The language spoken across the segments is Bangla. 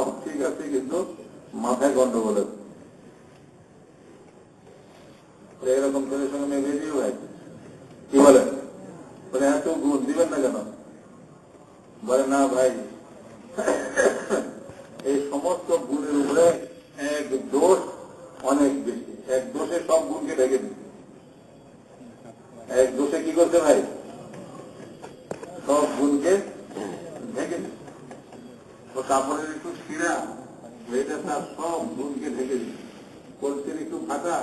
সব ঠিক আছে, কিন্তু মাথায় গন্ডগোল আছে এরকম ছেলের সঙ্গে মেয়ে বেরিয়ে ভাই? কি বলেন বলে এত গুণ দিবেন না কেন? বলে, না ভাই। এই সমস্ত গুণের উপরে এক দোষ অনেক বেশি। এক দোষে সব গুণকে ঢেকে দিচ্ছে এক দোষে কি করছে ভাই? সব গুণকে তো কাপড়ের একটু শিরা এটা তার সব গুণকে ঢেকে দিচ্ছে কলসির একটু ফাটা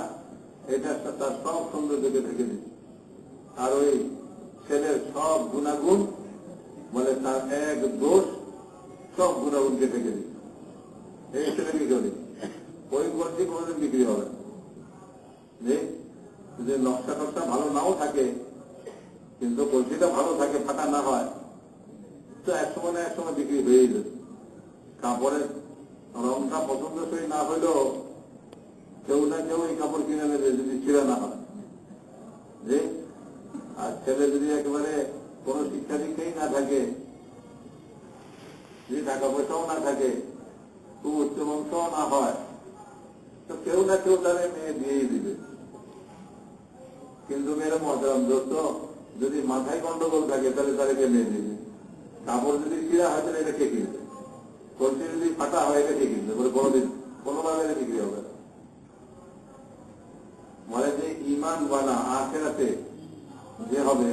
এটা তার সব সৌন্দর্যকে ঢেকে দিচ্ছে আর ওই ছেলের সব গুণাগুণ, বলে তার এক দোষ, সব গুণাগুণকে ঢেকে দিচ্ছে এই ছেলে কি করি ওই কলসি কোনোদিন বিক্রি হবে যে নকশা টকশা ভালো নাও থাকে, কিন্তু কলসিটা ভালো থাকে ফাটা না হয়, তো এক সময় না এক সময় বিক্রি হয়েই যাবে। কাপড়ের রংটা পছন্দসই না হলেও কেউ না কেউ এই কাপড় কিনে নেবে যদি ছিঁড়া না হয়। যে, আর ছেলে যদি একেবারে কোনো শিক্ষা দীক্ষাই না থাকে যদি টাকা পয়সাও না থাকে, খুব উচ্চ বংশও না হয়, তো কেউ না কেউ তাহলে মেয়ে দিয়েই দিবে। কিন্তু মেয়েরা মজাম দোস্ত, যদি মাথায় গন্ডগোল থাকে তাহলে তাদেরকে মেয়ে দিবে। কাপড় যদি ছিঁড়া হয় তাহলে এটা কে কিনবে? যদি ফাটা হয় এটা কে কিনবে বলে কোনোদিন কোনোভাবে এটা বিক্রি হবে বলে যে ইমান বানা আখেরাতে যে হবে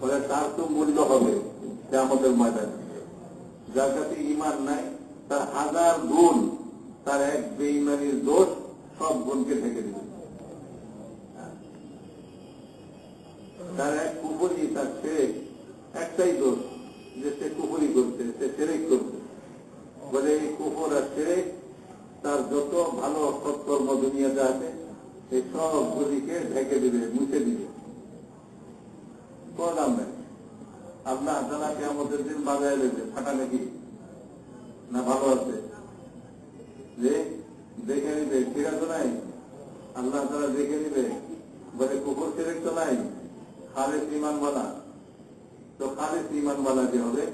বলে তার তো মূল্য হবে আমাদের ময়দানে। যার কাছে ইমান নাই, তার হাজার গুণ, তার এক বেইমানির দোষ সব গুণকে ঢেকে দিবে। তার এক কুপুরি তার ছেড়ে একটাই দোষ যে সে কুপুরি করছে, সে ছেড়ে করছে বলে এই কুপুর আর ছেড়ে তার যত ভালো সৎকর্ম দুনিয়াতে আছে এই সব গুলিকে ঢেকে দিবে, মুছে দিবে। কোনো দাম আপনার আপনারা কে আমাদের দিন বাজায় লেগে ফাটা নাকি না ভালো আছে? যে দেখে নিবে ঠিক তো নাই। আল্লাহ তারা দেখে নিবে, বলে কুকুর ছেড়ে তো নাই। খালেদ ইমান বালা তো খালেদ ইমান বালা যে হবে।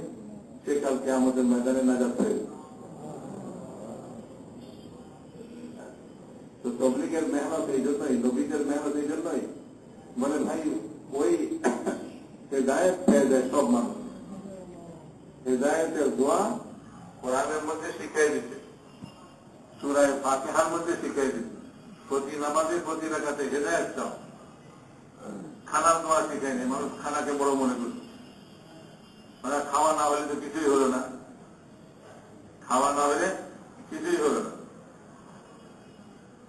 সে কালকে আমাদের ময়দানে নাজাত হয়ে যাবে। তো তবলিগের মেহনত এই জন্যই, নবীদের মেহনত এই জন্যই। মানে ভাই, ওই হেদায়ত পেয়ে যায় সব মানুষ। হেদায়তের দোয়া কোরআনের মধ্যে শিখাই দিচ্ছে সুরায় ফাতিহার মধ্যে শিখাই দিচ্ছে প্রতি নামাজে প্রতি রাখাতে হেদায়ত চাও। খানার দোয়া শিখায়নি মানুষ খানাকে বড় মনে করছে। মানে খাওয়া না হলে তো কিছুই হলো না। খাওয়া না হলে কিছুই হলো না।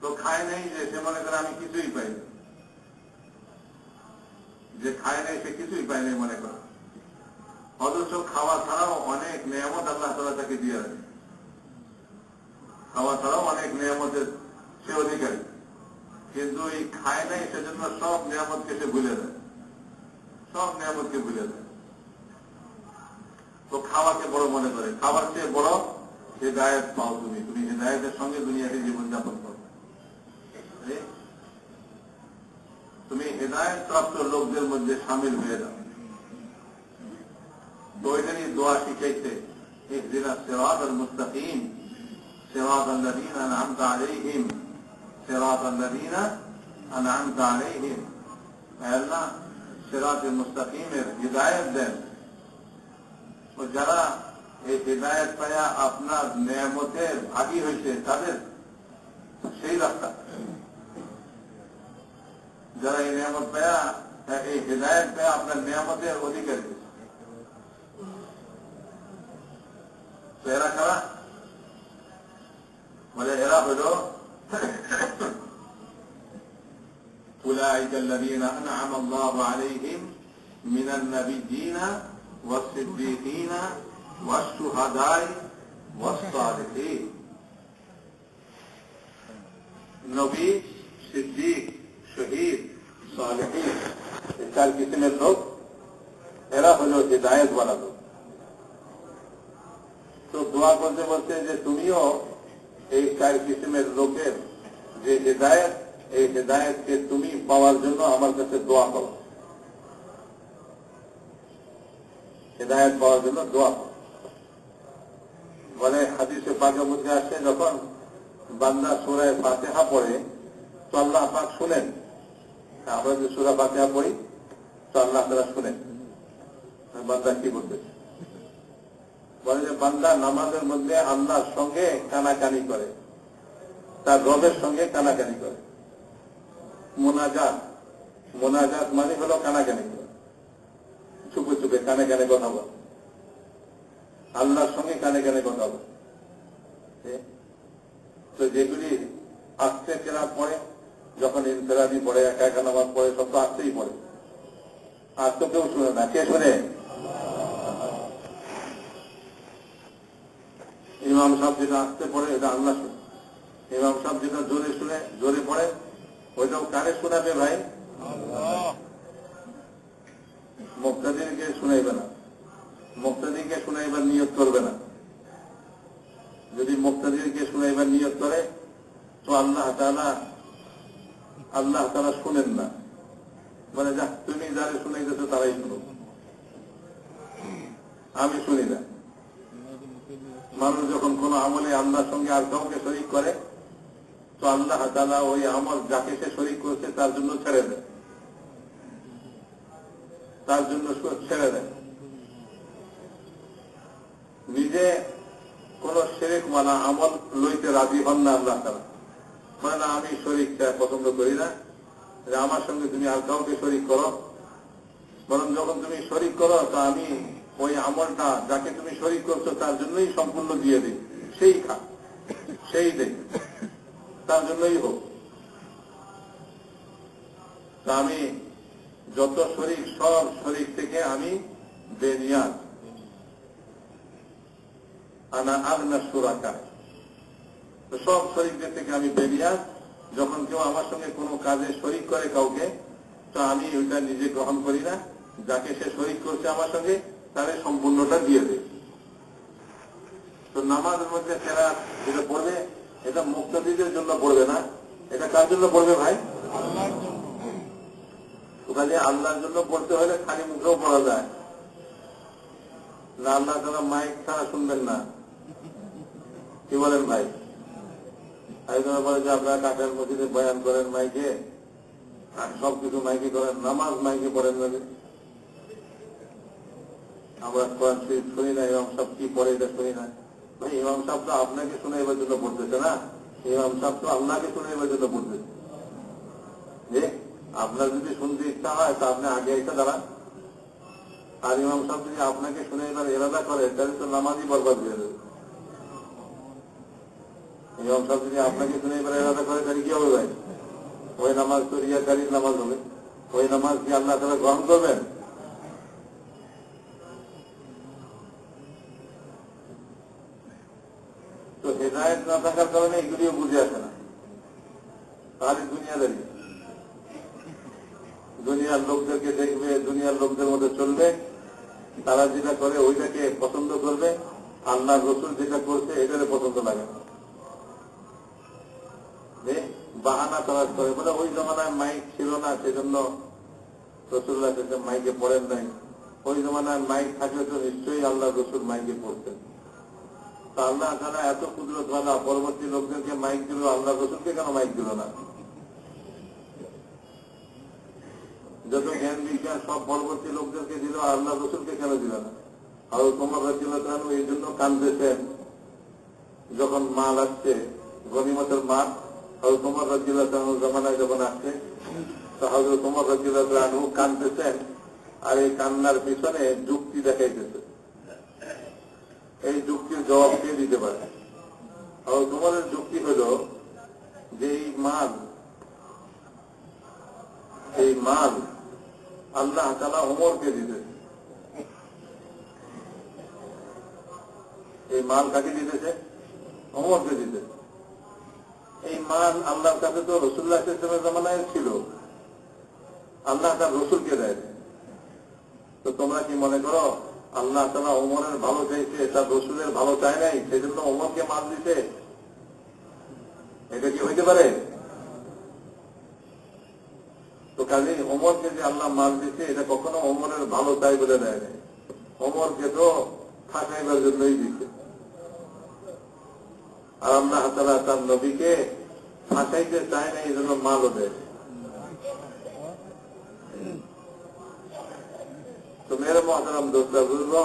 তো খায় নেই যে সে মনে করে আমি কিছুই পাইনি যে খায় নাই সে কিছুই পায় নাই মনে করে। অথচ খাওয়া ছাড়াও অনেক নিয়ামত আল্লাহ তালা তাকে দিয়ে আছে খাওয়া ছাড়াও অনেক নিয়ামতের সে অধিকারী। কিন্তু এই খায় নাই সেজন্য সব নিয়ামতকে সে ভুলে দেয় সব নিয়ামতকে ভুলে দেয় তো খাওয়াকে বড় মনে করে। খাবার চেয়ে বড় হেদায়ত পাও তুমি। তুমি হেদায়তের সঙ্গে দুনিয়াতে জীবনযাপন করো। প্রাপ্ত লোকদের মধ্যে সামিল হয়ে যাও তো ওইখানে দোয়া শিখাইছে اهدنا الصراط المستقيم صراط الذين انعمت عليهم صراط الذين انعمت عليهم আল্লাহ সিরাত মুস্তাকিমের হৃদায়ত দেন ও যারা এই হৃদায়ত পায়া আপনার নিয়ামতের ভাগী হয়েছে তাদের সেই রাস্তা જરા એ નિયામત પયા એ હિદાયત પયા આપણે નિયામતે ઓછી કરી દીધું તો એરા ખરા મને એરા أولئك الذين أنعم الله عليهم من النبيين والصديقين والشهداء والصالحين نبي صديق চার কিসিমের লোক এরা হল হৃদায়ত ওয়ালা লোক তো দোয়া করতে বলতে যে তুমিও এই চার কিসিমের লোকের যে হৃদায়ত এই হৃদায়তকে তুমি পাওয়ার জন্য আমার কাছে দোয়া করো হৃদায়ত পাওয়ার জন্য দোয়া করো বলে হাদিসে পাকের মধ্যে আসছে যখন বান্দা সুরায় ফাতেহা পড়ে তো আল্লাহ পাক শুনেন আমরা যে সুরা ফাতেহা পড়ি, তো আল্লাহ তারা শুনেন। বান্দা কি বলতেছে? বলে যে, বান্দা নামাজের মধ্যে আল্লাহর সঙ্গে কানাকানি করে, তার রবের সঙ্গে কানাকানি করে। মোনাজাত মোনাজাত মানে হলো কানাকানি করে। চুপে চুপে কানে কানে কথা বল। আল্লাহর সঙ্গে কানে কানে কথা বল। তো যেগুলি আস্তে কেনা পড়ে যখন ইনফেরাদি পড়ে, একা একা নামাজ পড়ে, সব তো আসতেই পড়ে। আর তো কেউ শুনে না। কে শুনে? ইমাম সাহেব যেটা আসতে পড়ে, এটা আল্লাহ শুনে। ইমাম সাহেব যেটা জোরে শুনে, জোরে পড়ে, ওইটাও কারে শোনাবে ভাই? মুক্তাদিনকে শুনাইবে না। মুক্তাদিনকে শুনাইবার নিয়ত করবে না। যদি মুক্তাদিনকে শুনাইবার নিয়োগ করে, তো আল্লাহ তালা আল্লাহ তারা শুনেন না। মানে যা তুমি যারা শুনাইতেছো তারাই শুনো আমি শুনি না। মানুষ যখন কোন আমলে আল্লাহর সঙ্গে আর কাউকে শরিক করে, তো আল্লাহ তালা ওই আমল যাকে সে শরিক করছে তার জন্য ছেড়ে দেয়। তার জন্য ছেড়ে দেয়। নিজে কোন শেরেক মানা আমল লইতে রাজি হন না আল্লাহ তালা মানে না আমি শরিক পছন্দ করি না। আমার সঙ্গে তুমি আর কাউকে শরিক করো। বরং যখন তুমি শরিক করো, তো আমি ওই আমলটা, যাকে তুমি শরিক করছ, তার জন্যই সম্পূর্ণ দিয়ে দিই। সেই খা, সেই দেখ তার জন্যই হোক। তা আমি যত শরিক সব শরিক থেকে আমি বেনিয়াদ। আনা আগনা সব শরিকদের থেকে আমি বেরিয়াদ যখন কেউ আমার সঙ্গে কোনো কাজে শরিক করে কাউকে, তো আমি ওইটা নিজে গ্রহণ করি না। যাকে সে শরিক করছে আমার সঙ্গে, তারে সম্পূর্ণটা দিয়ে দেয় তো নামাজের মধ্যে সেরা যেটা পড়বে, এটা মুক্তাদিদের জন্য পড়বে না। এটা কার জন্য পড়বে ভাই? ওখানে আল্লাহর জন্য পড়তে হলে খালি মুখেও পড়া যায়। না, আল্লাহ তারা মাইক ছাড়া শুনবেন না। কি বলেন ভাই? যে আপনারা কাঠের মসজিদে বয়ান করেন মাইকে, আর সবকিছু মাইকে করেন, নামাজ মাইকে পড়েন আমরা কোরআন শরীফ শুনি না, ইমাম কি এটা শুনি না। ভাই, ইমাম তো আপনাকে শুনে এবার জন্য পড়তেছে না? ইমাম তো আল্লাহকে শুনে এবার জন্য পড়তেছে। যে, আপনার যদি শুনতে ইচ্ছা হয়, তা আপনি আগে এসে দাঁড়ান। আর ইমাম সাহেব যদি আপনাকে শুনে এবার এরাদা করে, তাহলে তো নামাজই বরবাদ হয়ে যাবে। ইমাম সাহেব যদি আপনাকে শুনে এবার এরাদা করে, তাহলে কি হবে ভাই? ওই নামাজ তো রিয়াকারীর নামাজ হবে। ওই নামাজ কি আল্লাহ তারা গ্রহণ করবেন? তো হেদায়ত না থাকার কারণে এগুলিও বুঝে আসে না। তাহলে দুনিয়াদারি। দুনিয়ার লোকদেরকে দেখবে, দুনিয়ার লোকদের মধ্যে চলবে। তারা যেটা করে ওইটাকে পছন্দ করবে। আল্লাহ রসুল যেটা করছে, এটারে পছন্দ লাগে না। বাহানা তালাশ করে বলে ওই জমানায় মাইক ছিল না, সেজন্য রসুল্লাহ মাইকে পড়েন নাই। ওই জমানায় মাইক থাকলে তো নিশ্চয়ই আল্লাহ রসুল মাইকে পড়তেন। আল্লাহ তারা এত কুদরত ভালা পরবর্তী লোকদেরকে মাইক দিল, আল্লাহ রসুলকে কেন মাইক দিল না? যত জ্ঞান বিজ্ঞান সব পরবর্তী লোকদেরকে দিল আল্লাহ রসুলকে কেন দিল না? আর তোমার রাজ্য এই জন্য কানতেছেন যখন মাল আসছে গনিমতের মাল আর তোমার রাজ্য জমানায় যখন আসছে তাহলে তোমার রাজ্য কানতেছেন আর এই কান্নার পিছনে যুক্তি দেখাইতেছে। এই যুক্তির জবাব কে দিতে পারে? আর তোমাদের যুক্তি হল যে এই মাল এই মাল আল্লাহ তালা ওমরকে দিতে এই মাল কাকে দিতেছে? ওমরকে দিতে এই মাল আল্লাহর কাছে তো রসুল্লাহ ইসলামের জমানায় ছিল। আল্লাহ তার রসুলকে দেয়। তো তোমরা কি মনে করো, আল্লাহ তালা ওমরের ভালো চাইছে, তার রসুলের ভালো চায় নাই সেই জন্য ওমরকে মাল দিতে এটা কি হইতে পারে? তো কাজে ওমরকে যে আল্লাহ মাল দিচ্ছে এটা কখনো ওমরের ভালো চাই বলে দেয় নাই। ওমরকে তো থাকাইবার জন্যই দিচ্ছে আর আল্লাহ তালা তার নবীকে ফাঁসাইতে চায় না এই জন্য মালও দেয়। তো মেয়ের মহাতারাম দোষটা বুঝলো?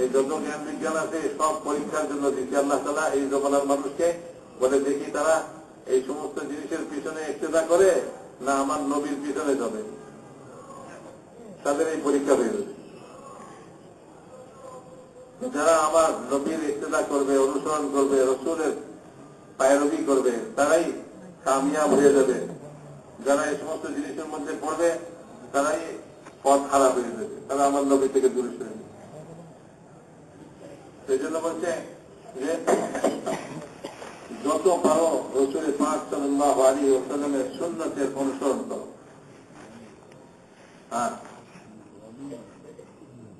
এই যত জ্ঞান বিজ্ঞান আছে, সব পরীক্ষার জন্য দিচ্ছে আল্লাহ তালা এই জমানার মানুষকে বলে দেখি তারা এই সমস্ত জিনিসের পিছনে একটেদা করে না আমার নবীর পিছনে যাবে। তাদের এই পরীক্ষা হয়ে যাবে যারা আমার নবীর ইত্তেদা করবে, অনুসরণ করবে, রসুলের পায়রবি করবে, তারাই কামিয়াব হয়ে যাবে। যারা এই সমস্ত জিনিসের মধ্যে পড়বে, তারাই পথ খারাপ হয়ে যাবে। তারা আমার নবী থেকে দূরে সরে সেই জন্য বলছে যে, যত পারো রসুলের পাঁচ সাল্লাহ আলী ওসালামের সুন্নতের অনুসরণ করো। আর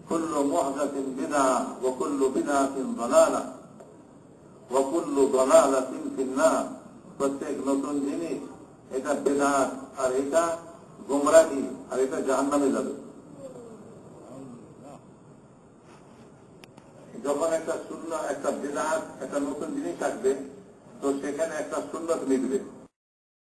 كل محدث بدعة وكل بدعة ضلالة وكل ضلالة في النار প্রত্যেক নতুন জিনিস এটা বেদাত আর এটা গোমরাহি আর এটা জাহান্নামে যাবে যখন একটা শূন্য একটা বেদাত একটা নতুন জিনিস আসবে তো সেখানে একটা সুন্নত মিলবে